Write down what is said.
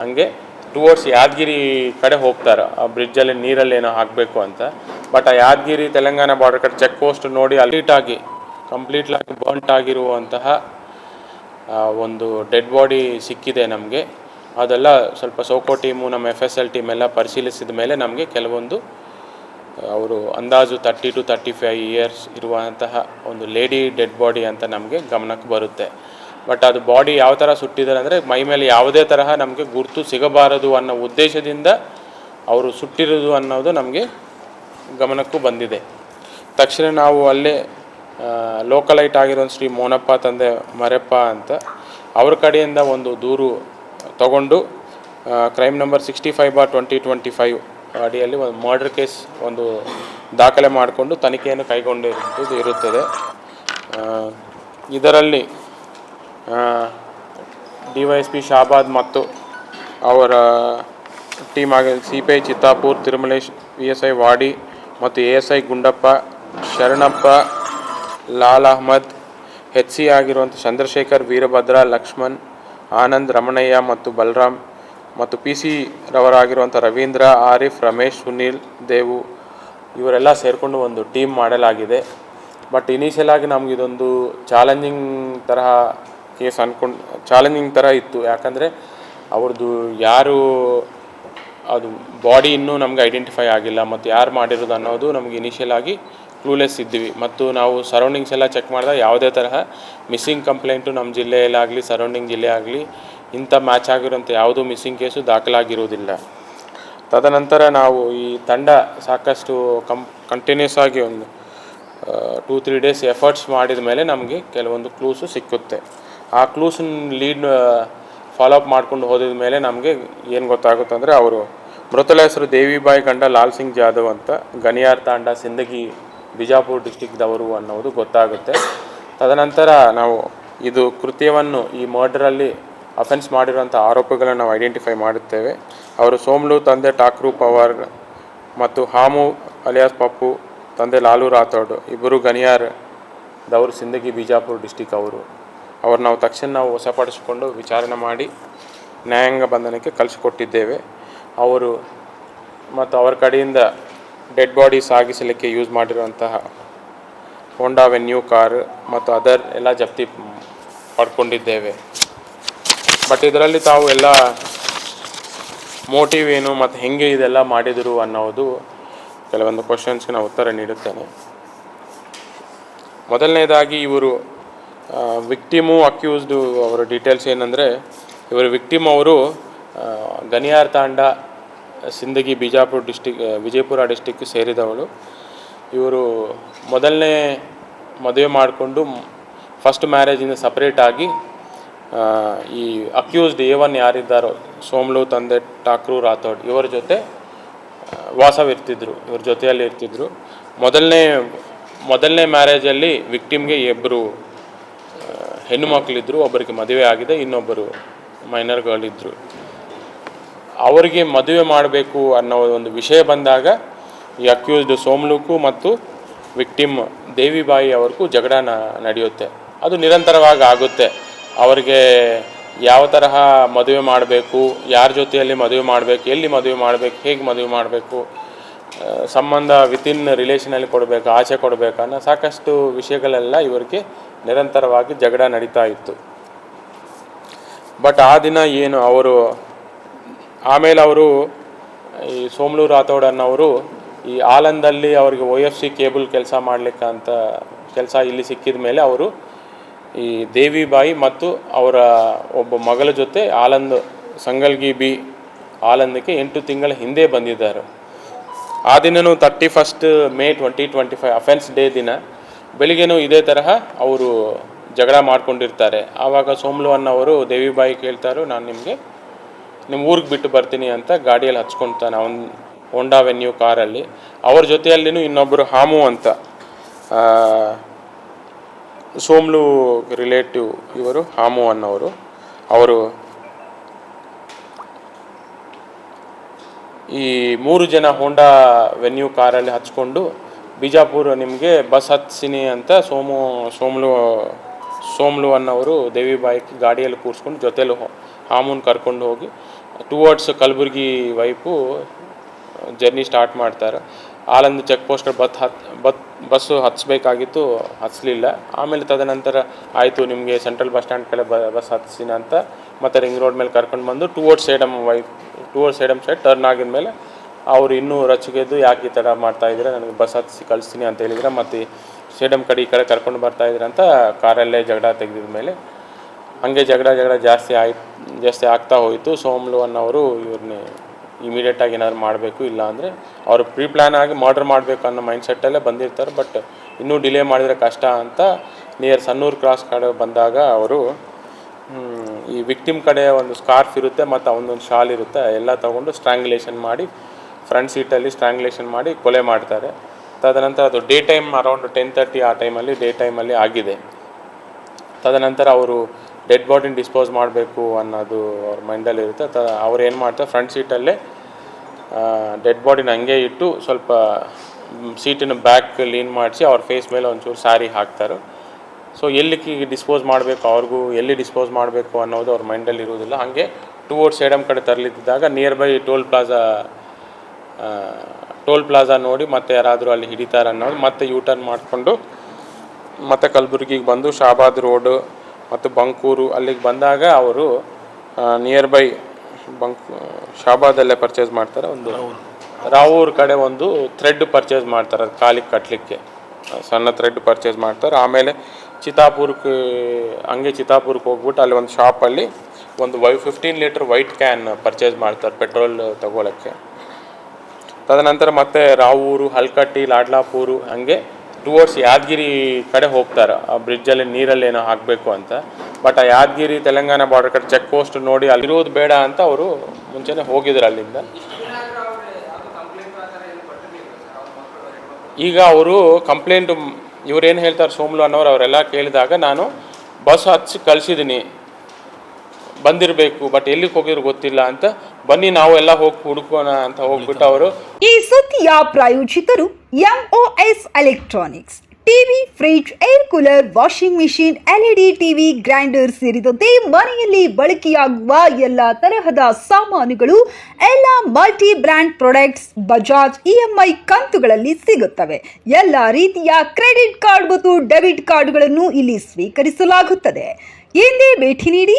ಹಂಗೆ ಟುವರ್ಡ್ಸ್ ಯಾದಗಿರಿ ಕಡೆ ಹೋಗ್ತಾರೆ. ಆ ಬ್ರಿಡ್ಜಲ್ಲಿ ನೀರಲ್ಲಿ ಏನೋ ಹಾಕಬೇಕು ಅಂತ. ಬಟ್ ಆ ಯಾದಗಿರಿ, ತೆಲಂಗಾಣ ಬಾರ್ಡರ್ ಕಡೆ ಚೆಕ್ ಪೋಸ್ಟ್ ನೋಡಿ ಅಲ್ಟೀಟಾಗಿ ಕಂಪ್ಲೀಟ್ಲಾಗಿ ಬರ್ಂಟ್ ಆಗಿರುವಂತಹ ಒಂದು ಡೆಡ್ ಬಾಡಿ ಸಿಕ್ಕಿದೆ ನಮಗೆ. ಅದೆಲ್ಲ ಸ್ವಲ್ಪ ಸೋಕೋ ಟೀಮು ನಮ್ಮ ಎಫ್ ಎಸ್ ಎಲ್ ಟೀಮ್ ಎಲ್ಲ ಪರಿಶೀಲಿಸಿದ ಮೇಲೆ ನಮಗೆ ಕೆಲವೊಂದು ಅವರು ಅಂದಾಜು thirty two thirty five years ಇರುವಂತಹ ಒಂದು ಲೇಡಿ ಡೆಡ್ ಬಾಡಿ ಅಂತ ನಮಗೆ ಗಮನಕ್ಕೆ ಬರುತ್ತೆ. ಬಟ್ ಅದು ಬಾಡಿ ಯಾವ ಥರ ಸುಟ್ಟಿದ್ದಾರೆ ಅಂದರೆ ಮೈ ಮೇಲೆ ಯಾವುದೇ ತರಹ ನಮಗೆ ಗುರುತು ಸಿಗಬಾರದು ಅನ್ನೋ ಉದ್ದೇಶದಿಂದ ಅವರು ಸುಟ್ಟಿರೋದು ಅನ್ನೋದು ನಮಗೆ ಗಮನಕ್ಕೂ ಬಂದಿದೆ. ತಕ್ಷಣ ನಾವು ಅಲ್ಲೇ ಲೋಕಲೈಟ್ ಆಗಿರೋ ಶ್ರೀ ಮೋನಪ್ಪ ತಂದೆ ಮರೆಪ್ಪ ಅಂತ ಅವ್ರ ಕಡೆಯಿಂದ ಒಂದು ದೂರು ತಗೊಂಡು crime number sixty five bar twenty twenty five ಅಡಿಯಲ್ಲಿ ಒಂದು ಮರ್ಡರ್ ಕೇಸ್ ಒಂದು ದಾಖಲೆ ಮಾಡಿಕೊಂಡು ತನಿಖೆಯನ್ನು ಕೈಗೊಂಡಿರುವುದು ಇರುತ್ತದೆ ಇದರಲ್ಲಿ D Y S P Shahabad ಮತ್ತು ಅವರ ಟೀಮ್ ಆಗಿ C P I Chittapur, Tirumalesh, V S I Wadi ಮತ್ತು A S I Gundappa, Sharanappa, Lal Ahmad H C ಆಗಿರುವಂಥ ಚಂದ್ರಶೇಖರ್, ವೀರಭದ್ರ, ಲಕ್ಷ್ಮಣ್, ಆನಂದ್ ರಮಣಯ್ಯ ಮತ್ತು ಬಲರಾಮ್ ಮತ್ತು ಪಿ ಸಿ ರವರಾಗಿರುವಂಥ ರವೀಂದ್ರ, ಆರಿಫ್, ರಮೇಶ್, ಸುನೀಲ್, ದೇವು ಇವರೆಲ್ಲ ಸೇರಿಕೊಂಡು ಒಂದು ಟೀಮ್ ಮಾಡಲಾಗಿದೆ. ಬಟ್ ಇನಿಷಿಯಲ್ ಆಗಿ ನಮ್ಗೆ ಇದೊಂದು ಚಾಲೆಂಜಿಂಗ್ ತರಹ ಕೇಸ್ ಅನ್ಕೊಂಡು, ಚಾಲೆಂಜಿಂಗ್ ಥರ ಇತ್ತು. ಯಾಕಂದರೆ ಅವ್ರದ್ದು ಯಾರು, ಅದು ಬಾಡಿ ಇನ್ನೂ ನಮ್ಗೆ ಐಡೆಂಟಿಫೈ ಆಗಿಲ್ಲ. ಮತ್ತು ಯಾರು ಮಾಡಿರೋದು ಅನ್ನೋದು ನಮಗೆ ಇನಿಷಿಯಲ್ ಆಗಿ ಕ್ಲೂಲೆಸ್ ಇದ್ವಿ. ಮತ್ತು ನಾವು ಸರೌಂಡಿಂಗ್ಸ್ ಎಲ್ಲ ಚೆಕ್ ಮಾಡಿದಾಗ ಯಾವುದೇ ತರಹ ಮಿಸ್ಸಿಂಗ್ ಕಂಪ್ಲೇಂಟು ನಮ್ಮ ಜಿಲ್ಲೆಯಲ್ಲಾಗಲಿ ಸರೌಂಡಿಂಗ್ ಜಿಲ್ಲೆ ಆಗಲಿ, ಇಂಥ ಮ್ಯಾಚ್ ಆಗಿರೋಂಥ ಯಾವುದೂ ಮಿಸ್ಸಿಂಗ್ ಕೇಸು ದಾಖಲಾಗಿರುವುದಿಲ್ಲ ತದನಂತರ ನಾವು ಈ ತಂಡ ಸಾಕಷ್ಟು ಕಂ ಕಂಟಿನ್ಯೂಸ್ ಆಗಿ ಒಂದು ಟೂ ತ್ರೀ ಡೇಸ್ ಎಫರ್ಟ್ಸ್ ಮಾಡಿದ ಮೇಲೆ ನಮಗೆ ಕೆಲವೊಂದು ಕ್ಲೂಸು ಸಿಕ್ಕುತ್ತೆ. ಆ ಕ್ಲೂಸನ್ನ ಲೀಡ್ ಫಾಲೋ ಅಪ್ ಮಾಡ್ಕೊಂಡು ಹೋದಿದ ಮೇಲೆ ನಮಗೆ ಏನು ಗೊತ್ತಾಗುತ್ತೆ ಅಂದರೆ ಅವರು ಮೃತಳ ಹೆಸರು ದೇವಿಬಾಯಿ ಗಂಡ ಲಾಲ್ ಸಿಂಗ್ ಜಾಧವ್ ಅಂತ ಗನಿಯಾರ್ ತಾಂಡ ಸಿಂದಗಿ ಬಿಜಾಪುರ್ ಡಿಸ್ಟಿಕ್ದವರು ಅನ್ನೋದು ಗೊತ್ತಾಗುತ್ತೆ. ತದನಂತರ ನಾವು ಇದು ಕೃತ್ಯವನ್ನು ಈ ಮರ್ಡರಲ್ಲಿ ಅಫೆನ್ಸ್ ಮಾಡಿರುವಂಥ ಆರೋಪಿಗಳನ್ನು ನಾವು ಐಡೆಂಟಿಫೈ ಮಾಡುತ್ತೇವೆ. ಅವರು ಸೋಮ್ಲು, ತಂದೆ ಠಾಕ್ರೂ ಪವಾರ್ ಮತ್ತು ಹಾಮು ಅಲಿಯಾಸ್ ಪಪ್ಪು, ತಂದೆ ಲಾಲು ರಾಥೋಡ್, ಇಬ್ಬರು ಗನಿಯಾರ್ ದವರು ಸಿಂದಗಿ, ಬಿಜಾಪುರ್ ಡಿಸ್ಟಿಕ್ ಅವರು. ಅವ್ರು ನಾವು ತಕ್ಷಣ ನಾವು ವಶಪಡಿಸಿಕೊಂಡು ವಿಚಾರಣೆ ಮಾಡಿ ನ್ಯಾಯಾಂಗ ಬಂಧನಕ್ಕೆ ಕಳಿಸಿಕೊಟ್ಟಿದ್ದೇವೆ. ಅವರು ಮತ್ತು ಅವರ ಕಡೆಯಿಂದ ಡೆಡ್ ಬಾಡಿ ಸಾಗಿಸಲಿಕ್ಕೆ ಯೂಸ್ ಮಾಡಿರುವಂತಹ ಹೋಂಡಾ ವೆನ್ಯೂ ಕಾರ್ ಮತ್ತು ಅದರ್ ಎಲ್ಲ ಜಪ್ತಿ ಪಡ್ಕೊಂಡಿದ್ದೇವೆ ಬಟ್ ಇದರಲ್ಲಿ ತಾವು ಎಲ್ಲ ಮೋಟಿವ್ ಏನು ಮತ್ತು ಹೆಂಗೆ ಇದೆಲ್ಲ ಮಾಡಿದರು ಅನ್ನೋದು ಕೆಲವೊಂದು ಕ್ವಶನ್ಸ್ಗೆ ನಾನು ಉತ್ತರ ನೀಡುತ್ತೇನೆ. ಮೊದಲನೇದಾಗಿ ಇವರು ವಿಕ್ಟಿಮು ಅಕ್ಯೂಸ್ಡು ಅವರ ಡೀಟೇಲ್ಸ್ ಏನಂದರೆ, ಇವರು ವಿಕ್ಟಿಮ್ ಅವರು ಗನಿಯಾರ್ ತಾಂಡ, ಸಿಂದಗಿ, ಬಿಜಾಪುರ ಡಿಸ್ಟಿಕ್ ವಿಜಯಪುರ ಡಿಸ್ಟಿಕ್ ಸೇರಿದವಳು. ಇವರು ಮೊದಲನೇ ಮದುವೆ ಮಾಡಿಕೊಂಡು ಫಸ್ಟ್ ಮ್ಯಾರೇಜಿಂದ ಸಪ್ರೇಟ್ ಆಗಿ ಈ ಅಕ್ಯೂಸ್ಡ್ ಎ ಒನ್ ಯಾರಿದ್ದಾರೋ, ಸೋಮ್ಲು, ತಂದೆ, ಠಾಕ್ರೂ, ರಾಥೋಡ್, ಇವರ ಜೊತೆ ವಾಸವಿರ್ತಿದ್ರು, ಇವ್ರ ಜೊತೆಯಲ್ಲಿ ಇರ್ತಿದ್ರು. ಮೊದಲನೇ ಮೊದಲನೇ ಮ್ಯಾರೇಜಲ್ಲಿ ವಿಕ್ಟಿಮ್ಗೆ ಇಬ್ಬರು ಹೆಣ್ಣು ಮಕ್ಕಳಿದ್ದರು ಒಬ್ಬರಿಗೆ ಮದುವೆ ಆಗಿದೆ, ಇನ್ನೊಬ್ಬರು ಮೈನರ್ಗಳಿದ್ದರು ಅವರಿಗೆ ಮದುವೆ ಮಾಡಬೇಕು ಅನ್ನೋ ಒಂದು ವಿಷಯ ಬಂದಾಗ ಈ ಅಕ್ಯೂಸ್ಡ್ ಸೋಮ್ಲುಕು ಮತ್ತು ವಿಕ್ಟಿಮ್ ದೇವಿಬಾಯಿ ಅವ್ರಿಗೂ ಜಗಳ ನಡೆಯುತ್ತೆ. ಅದು ನಿರಂತರವಾಗಿ ಆಗುತ್ತೆ. ಅವರಿಗೆ ಯಾವ ತರಹ ಮದುವೆ ಮಾಡಬೇಕು, ಯಾರ ಜೊತೆಯಲ್ಲಿ ಮದುವೆ ಮಾಡಬೇಕು, ಎಲ್ಲಿ ಮದುವೆ ಮಾಡಬೇಕು, ಹೇಗೆ ಮದುವೆ ಮಾಡಬೇಕು ಸಂಬಂಧ ವಿತಿನ್ ರಿಲೇಷನಲ್ಲಿ ಕೊಡಬೇಕು, ಆಚೆ ಕೊಡಬೇಕು ಅನ್ನೋ ಸಾಕಷ್ಟು ವಿಷಯಗಳೆಲ್ಲ ಇವರಿಗೆ ನಿರಂತರವಾಗಿ ಜಗಳ ನಡೀತಾ ಇತ್ತು. ಬಟ್ ಆ ದಿನ ಏನು ಅವರು, ಆಮೇಲೆ ಅವರು ಈ ಸೋಮಲೂರು ರಾಥೋಡ್ ಅನ್ನೋರು ಈ ಆಲಂದಲ್ಲಿ ಅವರಿಗೆ ಒ ಎಫ್ ಸಿ ಕೇಬಲ್ ಕೆಲಸ ಮಾಡಲಿಕ್ಕೆ ಅಂತ ಕೆಲಸ ಇಲ್ಲಿ ಸಿಕ್ಕಿದ ಮೇಲೆ ಅವರು ಈ ದೇವಿಬಾಯಿ ಮತ್ತು ಅವರ ಒಬ್ಬ ಮಗಳ ಜೊತೆ ಆಲಂದ್ ಸಂಗಲ್ಗಿ ಬಿ ಆಲಂದಕ್ಕೆ ಎಂಟು ತಿಂಗಳ ಹಿಂದೆ ಬಂದಿದ್ದಾರೆ. ಆ ದಿನವೂ thirty first May twenty twenty five offence day ದಿನ. ಬೆಳಿಗ್ಗೆನೂ ಇದೇ ತರಹ ಅವರು ಜಗಳ ಮಾಡ್ಕೊಂಡಿರ್ತಾರೆ. ಆವಾಗ ಸೋಮ್ಲು ಅನ್ನೋರು ದೇವಿಬಾಯಿ ಕೇಳ್ತಾರೋ, ನಾನು ನಿಮಗೆ ನಿಮ್ಮ ಊರಿಗೆ ಬಿಟ್ಟು ಬರ್ತೀನಿ ಅಂತ ಗಾಡಿಯಲ್ಲಿ ಹಚ್ಕೊತಾನೆ ಅವನ್ ಹೋಂಡಾ ವೆನ್ಯೂ ಕಾರಲ್ಲಿ. ಅವ್ರ ಜೊತೆಯಲ್ಲಿನೂ ಇನ್ನೊಬ್ಬರು ಹಾಮು ಅಂತ ಸೋಮ್ಲು ರಿಲೇಟಿವ್ ಇವರು, ಹಾಮು ಅನ್ನೋರು. ಅವರು ಈ ಮೂರು ಜನ ಹೋಂಡಾ ವೆನ್ಯೂ ಕಾರಲ್ಲಿ ಹಚ್ಕೊಂಡು ಬಿಜಾಪುರ ನಿಮಗೆ ಬಸ್ ಹತ್ಸಿನಿ ಅಂತ ಸೋಮು, ಸೋಮ್ಲು ಸೋಮ್ಲು ಅನ್ನೋರು ದೇವಿಬಾಯಿ ಗಾಡಿಯಲ್ಲಿ ಕೂರಿಸ್ಕೊಂಡು ಜೊತೆಲಿ ಹಾಮೂನ್ ಕರ್ಕೊಂಡು ಹೋಗಿ ಟುವರ್ಡ್ಸ್ ಕಲಬುರ್ಗಿ ವೈಪು ಜರ್ನಿ ಸ್ಟಾರ್ಟ್ ಮಾಡ್ತಾರೆ. ಆಲಂದು ಚೆಕ್ ಪೋಸ್ಟ್ ಬತ್ ಹತ್, ಬತ್ ಬಸ್ಸು ಹತ್ಸ್ಬೇಕಾಗಿತ್ತು, ಹತ್ಸ್ಲಿಲ್ಲ. ಆಮೇಲೆ ತದನಂತರ ಆಯಿತು ನಿಮಗೆ ಸೆಂಟ್ರಲ್ ಬಸ್ ಸ್ಟ್ಯಾಂಡ್ ಕಡೆ ಬಸ್ ಹತ್ಸಿನ ಅಂತ. ಮತ್ತು ರಿಂಗ್ ರೋಡ್ ಮೇಲೆ ಕರ್ಕೊಂಡು ಬಂದು towards Sedam way towards Sedam side turn ಆಗಿದ ಮೇಲೆ ಅವ್ರು ಇನ್ನೂ ರೊಚ್ಚಿಗೆದ್ದು ಯಾಕೆ ಈ ಥರ ಮಾಡ್ತಾ ಇದ್ದೀರಾ? ನನಗೆ ಬಸ್ ಹತ್ತಿಸಿ ಕಳಿಸ್ತೀನಿ ಅಂತ ಹೇಳಿದ್ರೆ, ಮತ್ತು ಸ್ಟೇಡಿಯಂ ಕಡೆ ಈ ಕಡೆ ಕರ್ಕೊಂಡು ಬರ್ತಾ ಇದ್ದೀರಾ ಅಂತ ಕಾರಲ್ಲೇ ಜಗಳ ತೆಗೆದಿದ ಮೇಲೆ ಹಂಗೆ ಜಗಳ ಜಗಳ ಜಾಸ್ತಿ ಆಯ್ತು ಜಾಸ್ತಿ ಆಗ್ತಾ ಹೋಯಿತು. ಸೋಮ್ಲು ಅನ್ನೋರು ಇವ್ರನ್ನೇ ಇಮಿಡಿಯೇಟಾಗಿ ಏನಾದ್ರು ಮಾಡಬೇಕು ಇಲ್ಲ ಅಂದರೆ ಅವರು ಪ್ರೀ ಪ್ಲ್ಯಾನ್ ಆಗಿ ಮರ್ಡರ್ ಮಾಡಬೇಕು ಅನ್ನೋ ಮೈಂಡ್ ಸೆಟ್ಟಲ್ಲೇ ಬಂದಿರ್ತಾರೆ. ಬಟ್ ಇನ್ನೂ ಡಿಲೇ ಮಾಡಿದರೆ ಕಷ್ಟ ಅಂತ ನಿಯರ್ ಸನ್ನೂರು ಕ್ರಾಸ್ ಕಡೆ ಬಂದಾಗ ಅವರು ಈ ವಿಕ್ಟಿಮ್ ಕಡೆ ಒಂದು ಸ್ಕಾರ್ಫ್ ಇರುತ್ತೆ, ಮತ್ತು ಅವನೊಂದು ಶಾಲ್ ಇರುತ್ತೆ, ಎಲ್ಲ ತೊಗೊಂಡು ಸ್ಟ್ರ್ಯಾಂಗ್ಯುಲೇಷನ್ ಮಾಡಿ ಫ್ರಂಟ್ ಸೀಟಲ್ಲಿ ಸ್ಟ್ರಾಂಗ್ಲೇಷನ್ ಮಾಡಿ ಕೊಲೆ ಮಾಡ್ತಾರೆ. ತದನಂತರ ಅದು day time around ten thirty ಆ ಟೈಮಲ್ಲಿ ಡೇ ಟೈಮಲ್ಲಿ ಆಗಿದೆ. ತದನಂತರ ಅವರು ಡೆಡ್ ಬಾಡಿನ ಡಿಸ್ಪೋಸ್ ಮಾಡಬೇಕು ಅನ್ನೋದು ಅವ್ರ ಮೈಂಡಲ್ಲಿ ಇರುತ್ತೆ. ತ, ಅವ್ರು ಏನು ಮಾಡ್ತಾರೆ ಫ್ರಂಟ್ ಸೀಟಲ್ಲೇ ಡೆಡ್ ಬಾಡಿನ ಹಂಗೆ ಇಟ್ಟು ಸ್ವಲ್ಪ ಸೀಟಿನ ಬ್ಯಾಕ್ ಲೀನ್ ಮಾಡಿಸಿ ಅವ್ರ ಫೇಸ್ ಮೇಲೆ ಒಂಚೂರು ಸ್ಯಾರಿ ಹಾಕ್ತಾರೆ. ಸೊ ಎಲ್ಲಿ ಡಿಸ್ಪೋಸ್ ಮಾಡಬೇಕು, ಅವ್ರಿಗೂ ಎಲ್ಲಿ ಡಿಸ್ಪೋಸ್ ಮಾಡಬೇಕು ಅನ್ನೋದು ಅವ್ರ ಮೈಂಡಲ್ಲಿ ಇರೋದಿಲ್ಲ ಹಾಗೆ ಟುವರ್ಡ್ಸ್ ಸೇಡಮ್ ಕಡೆ ತರಲಿದ್ದಾಗ near by toll plaza toll plaza ನೋಡಿ ಮತ್ತೆ ಯಾರಾದರೂ ಅಲ್ಲಿ ಹಿಡಿತಾರೆ ಅನ್ನೋದು ಮತ್ತೆ ಯೂ ಟರ್ನ್ ಮಾಡಿಕೊಂಡು ಮತ್ತೆ ಕಲಬುರಗಿಗೆ ಬಂದು ಶಾಬಾದ್ ರೋಡು ಮತ್ತು ಬಂಕೂರು ಅಲ್ಲಿಗೆ ಬಂದಾಗ ಅವರು ನಿಯರ್ ಬೈ ಬಂಕ್, ಶಾಬಾದಲ್ಲೇ ಪರ್ಚೇಸ್ ಮಾಡ್ತಾರೆ ಒಂದು ರಾವೂರ್ ಕಡೆ ಒಂದು ಥ್ರೆಡ್ ಪರ್ಚೇಸ್ ಮಾಡ್ತಾರೆ ಅದು ಕಾಲಿಗೆ ಕಟ್ಟಲಿಕ್ಕೆ ಸಣ್ಣ ಥ್ರೆಡ್ ಪರ್ಚೇಸ್ ಮಾಡ್ತಾರೆ. ಆಮೇಲೆ ಚಿತಾಪುರಕ್ಕೆ ಹಂಗೆ ಚಿತಾಪುರಕ್ಕೆ ಹೋಗ್ಬಿಟ್ಟು ಅಲ್ಲಿ ಒಂದು ಶಾಪಲ್ಲಿ ಒಂದು Y fifteen litre white can purchase ಮಾಡ್ತಾರೆ ಪೆಟ್ರೋಲ್ ತಗೊಳಕ್ಕೆ. ತದನಂತರ ಮತ್ತೆ ರಾವೂರು, ಹಲ್ಕಟ್ಟಿ, ಲಾಡ್ಲಾಪುರು ಹಂಗೆ ಟುವರ್ಡ್ಸ್ ಯಾದಗಿರಿ ಕಡೆ ಹೋಗ್ತಾರೆ. ಆ ಬ್ರಿಡ್ಜಲ್ಲಿ ನೀರಲ್ಲಿ ಏನೋ ಹಾಕಬೇಕು ಅಂತ. ಬಟ್ ಆ ಯಾದಗಿರಿ ತೆಲಂಗಾಣ ಬಾರ್ಡರ್ ಕಡೆ ಚೆಕ್ ಪೋಸ್ಟ್ ನೋಡಿ ಅಲ್ಲಿರೋದು ಬೇಡ ಅಂತ ಅವರು ಮುಂಚೆನೇ ಹೋಗಿದ್ರು ಅಲ್ಲಿಂದ. ಈಗ ಅವರು ಕಂಪ್ಲೇಂಟ್ ಇವ್ರು ಏನು ಹೇಳ್ತಾರೆ ಸೋಮ್ಲು ಅನ್ನೋರು, ಅವರೆಲ್ಲ ಕೇಳಿದಾಗ ನಾನು ಬಸ್ ಹಚ್ಚಿ ಕಳಿಸಿದ್ದೀನಿ ಬಂದಿರಬೇಕು ಬಟ್ ಎಲ್ಲಿಗೆ ಹೋಗಿದ್ರು ಗೊತ್ತಿಲ್ಲ ಅಂತ ಬನ್ನಿ ನಾವು ಎಲ್ಲ ಹೋಗಿ ಹುಡುಕೋಣ ಅಂತ ಹೋಗ್ಬಿಟ್ಟು ಅವರು ಈ ಸುದ್ದಿಯ ಪ್ರಾಯೋಜಿತರು? MOS electronics TV fridge air cooler washing machine LED TV grinder ಸೇರಿದಂತೆ ಮನೆಯಲ್ಲಿ ಬಳಕೆಯಾಗುವ ಎಲ್ಲ ತರಹದ ಸಾಮಾನುಗಳು, ಎಲ್ಲ multi brand products Bajaj EMI ಕಂತುಗಳಲ್ಲಿ ಸಿಗುತ್ತವೆ. ಎಲ್ಲ ರೀತಿಯ ಕ್ರೆಡಿಟ್ ಕಾರ್ಡ್ ಮತ್ತು ಡೆಬಿಟ್ ಕಾರ್ಡ್ಗಳನ್ನು ಇಲ್ಲಿ ಸ್ವೀಕರಿಸಲಾಗುತ್ತದೆ. ಎಂದೇ ಭೇಟಿ ನೀಡಿ